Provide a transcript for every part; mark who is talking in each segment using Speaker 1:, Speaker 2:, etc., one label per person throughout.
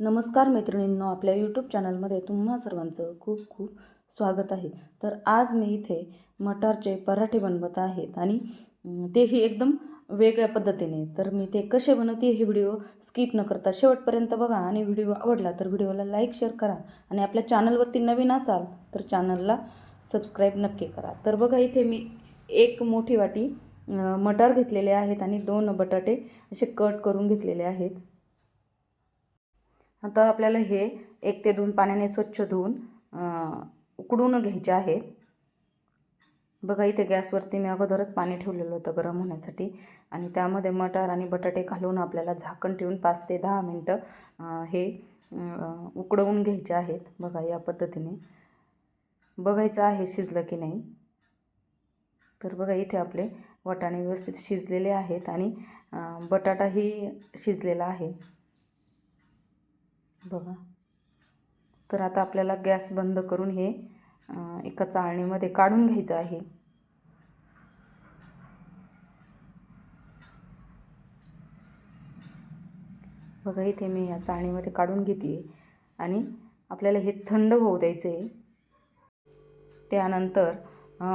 Speaker 1: नमस्कार मैत्रिणींनो आपल्या यूट्यूब चॅनलमध्ये तुम्हा सर्वांचं खूप खूप स्वागत आहे. तर आज मी इथे मटारचे पराठे बनवत आहेत आणि तेही एकदम वेगळ्या पद्धतीने. तर मी ते कसे बनवते हे व्हिडिओ स्किप न करता शेवटपर्यंत बघा आणि व्हिडिओ आवडला तर व्हिडिओला लाईक शेअर करा आणि आपल्या चॅनलवरती नवीन असाल तर चॅनलला सबस्क्राईब नक्की करा. तर बघा इथे मी एक मोठी वाटी मटार घेतलेले आहेत आणि दोन बटाटे असे कट करून घेतलेले आहेत. आता आपल्याला हे एक ते दोन पाण्याने स्वच्छ धुवून उकडून घ्यायचे आहे. बघा इथे गॅसवरती मी अगोदरच पाणी ठेवलेलं होतं गरम होण्यासाठी. आणि त्यामध्ये मटार आणि बटाटे घालून आपल्याला झाकण ठेवून पाच ते दहा मिनटं हे उकडवून घ्यायचे आहेत. बघा या पद्धतीने. बघायचं आहे शिजलं की नाही. तर बघा इथे आपले वाटाणे व्यवस्थित शिजलेले आहेत आणि बटाटाही शिजलेला आहे. बघा. तर आता आपल्याला गॅस बंद करून हे एका चाळणीमध्ये काढून घ्यायचं आहे. बघा इथे मी या चाळणीमध्ये काढून घेते आणि आपल्याला हे थंड होऊ द्यायचे. आहे त्यानंतर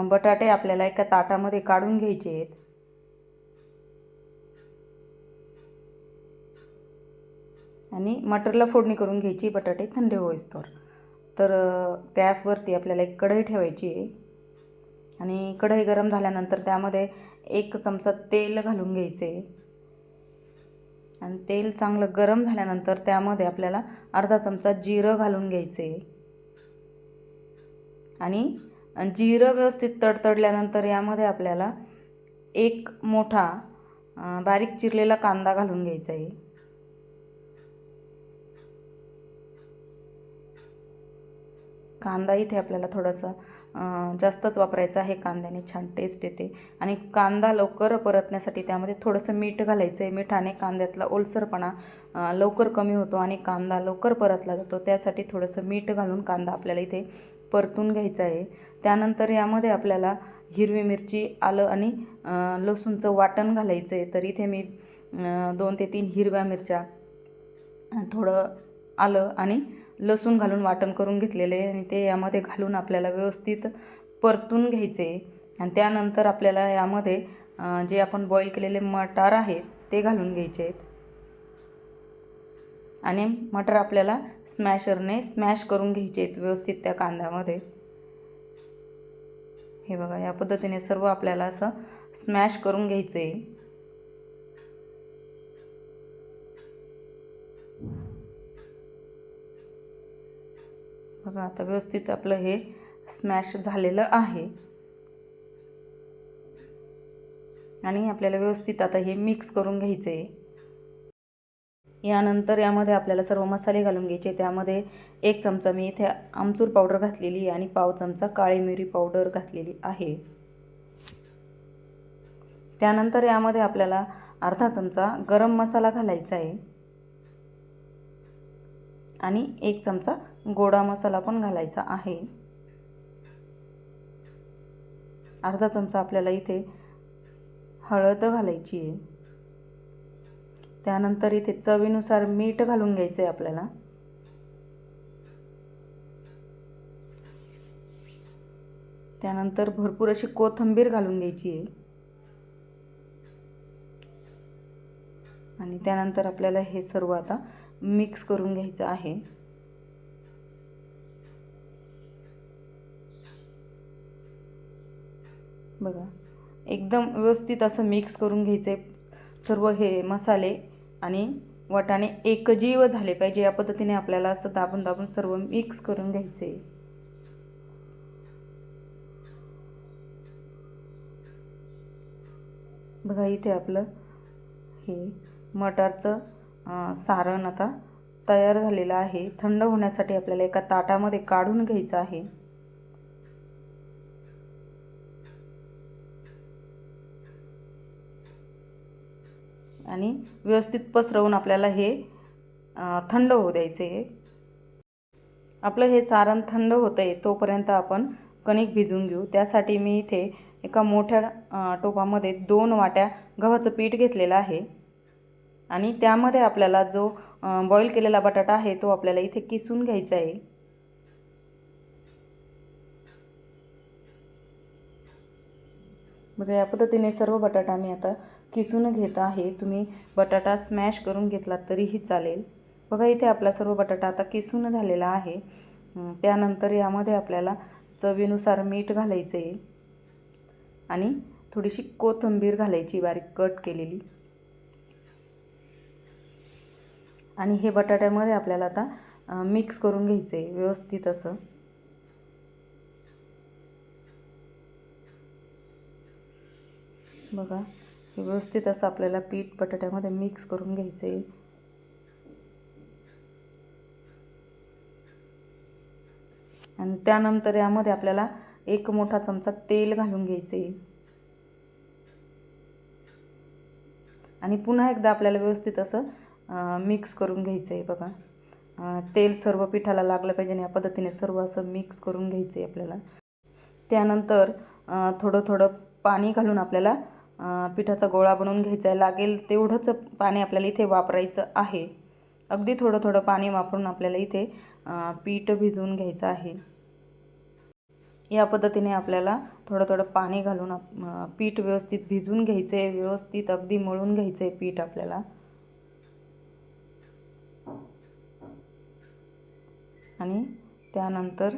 Speaker 1: बटाटे आपल्याला एका ताटामध्ये काढून घ्यायचे आहेत. आणि मटरला फोडणी करून घ्यायची बटाटे थंड होईस्तोवर. तर गॅसवरती आपल्याला एक कढई ठेवायची आहे. आणि कढई गरम झाल्यानंतर त्यामध्ये एक चमचा तेल घालून घ्यायचे. आणि तेल चांगलं गरम झाल्यानंतर त्यामध्ये आपल्याला अर्धा चमचा जिरं घालून घ्यायचे. आणि जिरं व्यवस्थित तडतडल्यानंतर यामध्ये आपल्याला एक मोठा बारीक चिरलेला कांदा घालून घ्यायचा आहे. कांदा इथे आपल्याला थोडासा जास्तच वापरायचा आहे कांद्याने. छान टेस्ट येते. आणि कांदा लवकर परतण्यासाठी त्यामध्ये थोडंसं मीठ घालायचं आहे मिठाने कांद्यातला ओलसरपणा लवकर कमी होतो आणि कांदा लवकर परतला जातो. त्यासाठी थोडंसं मीठ घालून कांदा आपल्याला इथे परतून घ्यायचा आहे. त्यानंतर यामध्ये आपल्याला हिरवी मिरची आलं आणि लसूणचं वाटण घालायचं आहे तर इथे मी दोन ते तीन हिरव्या मिरच्या थोडं आलं आणि लसूण घालून वाटण करून घेतलेले आहे आणि ते यामध्ये घालून आपल्याला व्यवस्थित परतून घ्यायचे. आणि त्यानंतर आपल्याला यामध्ये जे आपण बॉईल केलेले मटार आहेत ते घालून घ्यायचे आहेत. आणि मटर आपल्याला स्मॅशरने स्मॅश करून घ्यायचे आहेत व्यवस्थित त्या कांद्यामध्ये. हे बघा या पद्धतीने सर्व आपल्याला असं स्मॅश करून घ्यायचं. आहे बघा आता व्यवस्थित आपलं हे स्मॅश झालेलं आहे. आणि आपल्याला व्यवस्थित आता हे मिक्स करून घ्यायचं आहे यानंतर यामध्ये आपल्याला सर्व मसाले घालून घ्यायचे. त्यामध्ये एक चमचा मी इथे आमचूर पावडर घातलेली आहे आणि पाव चमचा काळी मिरी पावडर घातलेली आहे. त्यानंतर यामध्ये आपल्याला अर्धा चमचा गरम मसाला घालायचा आहे. आणि एक चमचा गोडा मसाला पण घालायचा आहे. अर्धा चमचा आपल्याला इथे हळद घालायची आहे. त्यानंतर इथे चवीनुसार मीठ घालून घ्यायचं आहे आपल्याला. त्यानंतर भरपूर अशी कोथिंबीर घालून घ्यायची आहे. आणि त्यानंतर आपल्याला हे सर्व आता मिक्स करून घ्यायचं आहे. बघा. एकदम व्यवस्थित असं मिक्स करून घ्यायचं आहे सर्व हे मसाले आणि वाटाणे एकजीव झाले पाहिजे. या पद्धतीने आपल्याला असं दाबून दाबून सर्व मिक्स करून घ्यायचे. आहे बघा इथे आपलं हे मटारचं सारण आता तयार झालेलं आहे. थंड होण्यासाठी आपल्याला एका ताटामध्ये काढून घ्यायचं आहे. आणि व्यवस्थित पसरवून आपल्याला हे थंड होऊ द्यायचे आहे आपलं हे सारण थंड होतं आहे तोपर्यंत आपण कणिक भिजवून घेऊ. त्यासाठी मी इथे एका मोठ्या टोपामध्ये दोन वाट्या गव्हाचं पीठ घेतलेलं आहे. आणि त्यामध्ये आपल्याला जो बॉईल केलेला बटाटा आहे तो आपल्याला इथे किसून घ्यायचा आहे. मग या पद्धतीने सर्व बटाटा मी आता किसून घेत आहे. तुम्ही बटाटा स्मॅश करून घेतला तरीही चालेल. बघा इथे आपला सर्व बटाटा आता किसून झालेला आहे. त्यानंतर यामध्ये आपल्याला चवीनुसार मीठ घालायचं आहे आणि थोडीशी कोथिंबीर घालायची बारीक कट केलेली. आणि हे बटाट्यामध्ये आपल्याला आता मिक्स करून घ्यायचं आहे व्यवस्थित असं. बघा. व्यवस्थित असं आपल्याला पीठ बटाट्यामध्ये मिक्स करून घ्यायचं आहे आणि त्यानंतर यामध्ये आपल्याला एक मोठा चमचा तेल घालून घ्यायचं आहे आणि पुन्हा एकदा आपल्याला व्यवस्थित असं मिक्स करून घ्यायचं आहे बघा तेल सर्व पिठाला लागलं पाहिजे आणि या पद्धतीने सर्व असं मिक्स करून घ्यायचं आहे आपल्याला. त्यानंतर थोडं थोडं पाणी घालून आपल्याला पिठाचा गोळा बनवून घ्यायचा आहे. लागेल तेवढंच पाणी आपल्याला इथे वापरायचं आहे. अगदी थोडं थोडं पाणी वापरून आपल्याला इथे पीठ भिजवून घ्यायचं आहे. या पद्धतीने आपल्याला थोडं थोडं पाणी घालून पीठ व्यवस्थित भिजवून घ्यायचं आहे व्यवस्थित अगदी मळून घ्यायचं आहे पीठ आपल्याला. आणि त्यानंतर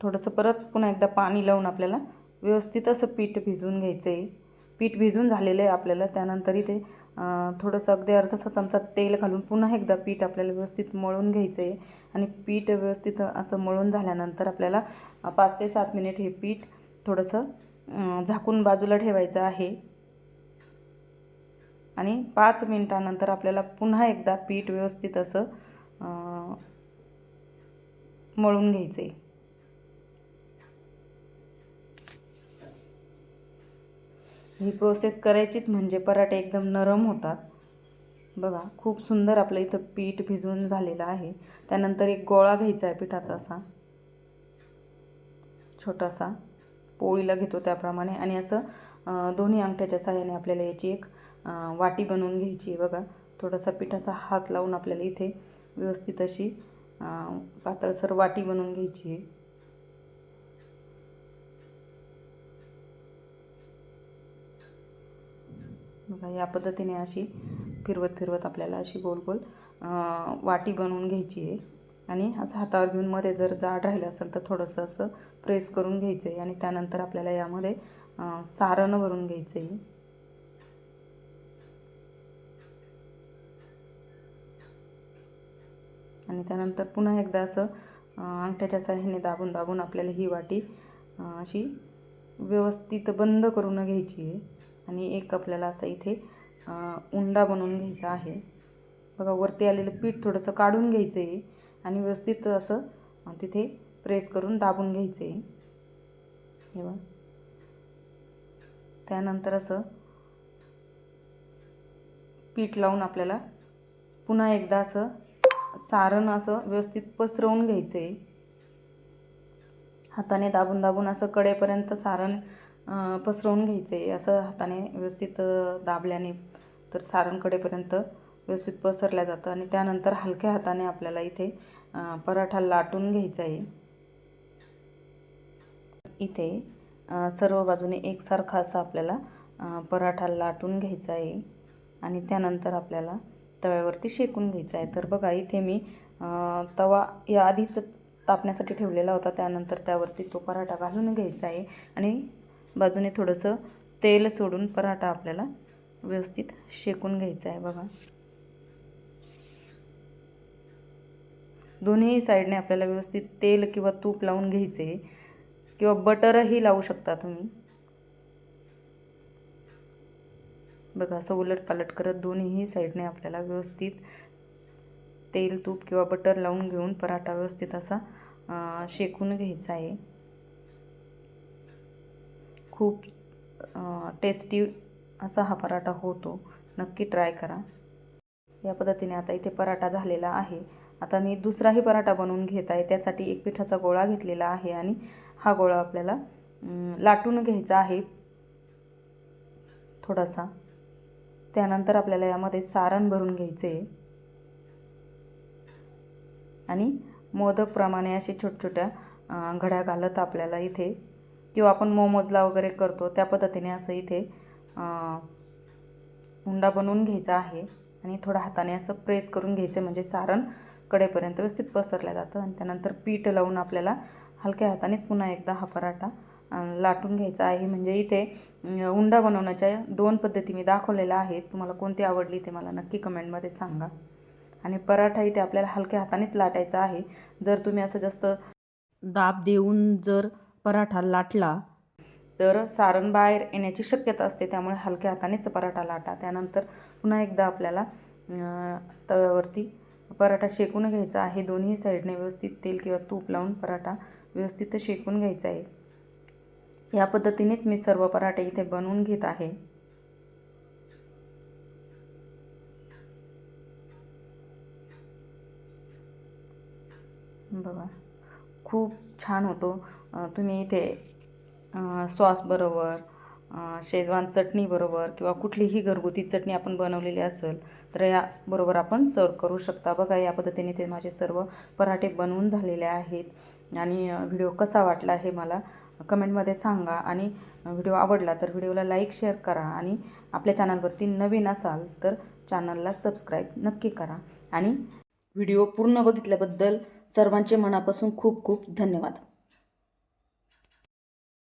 Speaker 1: थोडंसं परत पुन्हा एकदा पाणी लावून आपल्याला व्यवस्थित असं पीठ भिजवून घ्यायचं आहे पीठ भिजून झालेलं आहे आपल्याला. त्यानंतर इथे थोडंसं अगदी अर्धासा चमचा तेल घालून पुन्हा एकदा पीठ आपल्याला व्यवस्थित मळून घ्यायचं आहे आणि पीठ व्यवस्थित असं मळून झाल्यानंतर आपल्याला पाच ते सात मिनिट हे पीठ थोडंसं झाकून बाजूला ठेवायचं आहे. आणि पाच मिनिटानंतर आपल्याला पुन्हा एकदा पीठ व्यवस्थित असं मळून घ्यायचं आहे ही प्रोसेस करायचीच म्हणजे पराठे एकदम नरम होतात. बघा खूप सुंदर आपलं इथं पीठ भिजवून झालेलं आहे. त्यानंतर एक गोळा घ्यायचा आहे पिठाचा असा. छोटासा. पोळीला घेतो त्याप्रमाणे. आणि असं दोन्ही अंगठ्याच्या साह्याने आपल्याला याची एक वाटी बनवून घ्यायची आहे बघा. थोडासा पिठाचा हात लावून आपल्याला इथे व्यवस्थित अशी पातळसर वाटी बनवून घ्यायची आहे. बघा या पद्धतीने अशी फिरवत फिरवत आपल्याला अशी गोल गोल वाटी बनवून घ्यायची आहे. आणि असं हातावर घेऊन मध्ये जर जाड राहिलं असेल तर थोडंसं असं प्रेस करून घ्यायचं आहे आणि त्यानंतर आपल्याला यामध्ये सारण भरून घ्यायचं आहे आणि त्यानंतर पुन्हा एकदा असं अंगठ्याच्या साह्याने दाबून दाबून आपल्याला ही वाटी अशी व्यवस्थित बंद करून घ्यायची आहे. आणि एक आपल्याला असं इथे उंडा बनवून घ्यायचा आहे. बघा वरती आलेलं पीठ थोडंसं काढून घ्यायचं आहे आणि व्यवस्थित असं तिथे प्रेस करून दाबून घ्यायचं आहे हे बघा. त्यानंतर असं पीठ लावून आपल्याला पुन्हा एकदा असं सारण असं व्यवस्थित पसरवून घ्यायचं आहे हाताने दाबून दाबून असं कडेपर्यंत सारण पसरवून घ्यायचं. आहे असं हाताने व्यवस्थित दाबल्याने तर सारण कडेपर्यंत व्यवस्थित पसरल्या जातं. आणि त्यानंतर हलक्या हाताने आपल्याला इथे पराठा लाटून घ्यायचा आहे. इथे सर्व बाजूने एकसारखा असा आपल्याला पराठा लाटून घ्यायचा आहे. आणि त्यानंतर आपल्याला तव्यावरती शेकून घ्यायचा आहे. तर बघा इथे मी तवा या आधीच तापण्यासाठी ठेवलेला होता. त्यानंतर त्यावरती तो पराठा घालून घ्यायचा आहे. आणि बाजूने थोडंसं तेल सोडून पराठा आपल्याला व्यवस्थित शेकून घ्यायचा आहे बघा. दोन्ही साईडने आपल्याला व्यवस्थित तेल किंवा तूप लावून घ्यायचे आहे. किंवा बटरही लावू शकता तुम्ही. बघा असं उलट पालट करत दोन्हीही साईडने आपल्याला व्यवस्थित तेल तूप किंवा बटर लावून घेऊन पराठा व्यवस्थित असा शेकून घ्यायचा आहे. खूप टेस्टी असा हा पराठा होतो. नक्की ट्राय करा. या पद्धतीने आता इथे पराठा झालेला आहे. आता मी दुसराही पराठा बनवून घेत आहे. त्यासाठी एक पिठाचा गोळा घेतलेला आहे आणि हा गोळा आपल्याला लाटून घ्यायचा आहे. थोडासा. त्यानंतर आपल्याला यामध्ये सारण भरून घ्यायचे. आहे आणि मोदकप्रमाणे असे छोट्या छोट्या घड्या घालत आपल्याला इथे किंवा आपण मोमोजला वगैरे करतो त्या पद्धतीने असं इथे हुंडा उंडा बनवून घ्यायचा आहे. आणि थोडं हाताने असं प्रेस करून घ्यायचं म्हणजे सारण कडेपर्यंत व्यवस्थित पसरलं जातं. आणि त्यानंतर पीठ लावून आपल्याला हलक्या हातानेच पुन्हा एकदा हा पराठा लाटून घ्यायचा आहे. म्हणजे इथे उंडा बनवण्याच्या दोन पद्धती मी दाखवलेल्या आहेत. तुम्हाला कोणती आवडली ते मला नक्की कमेंटमध्ये सांगा. आणि पराठा इथे आपल्याला हलक्या हातानेच लाटायचा आहे. जर तुम्ही असं जास्त दाब देऊन जर पराठा लाटला तर सारण बाहेर येण्याची शक्यता असते त्यामुळे हलक्या हातानेच पराठा लाटा. त्यानंतर पुन्हा एकदा आपल्याला तव्यावरती पराठा शेकून घ्यायचा आहे. दोन्ही साईडने व्यवस्थित तेल किंवा तूप लावून पराठा व्यवस्थित शेकून घ्यायचा आहे. या पद्धतीनेच मी सर्व पराठे इथे बनवून घेत आहे. बघा खूप छान होतो. तुम्ही इथे सॉसबरोबर शेजवान चटणीबरोबर किंवा कुठलीही घरगुती चटणी आपण बनवलेली असेल तर याबरोबर आपण सर्व करू शकता. बघा या पद्धतीने ते माझे सर्व पराठे बनवून झालेले आहेत. आणि व्हिडिओ कसा वाटला हे मला कमेंटमध्ये सांगा. आणि व्हिडिओ आवडला तर व्हिडिओला लाईक शेअर करा. आणि आपल्या चॅनलवरती नवीन असाल तर चॅनलला सबस्क्राईब नक्की करा. आणि व्हिडिओ पूर्ण बघितल्याबद्दल सर्वांचे मनापासून खूप खूप धन्यवाद.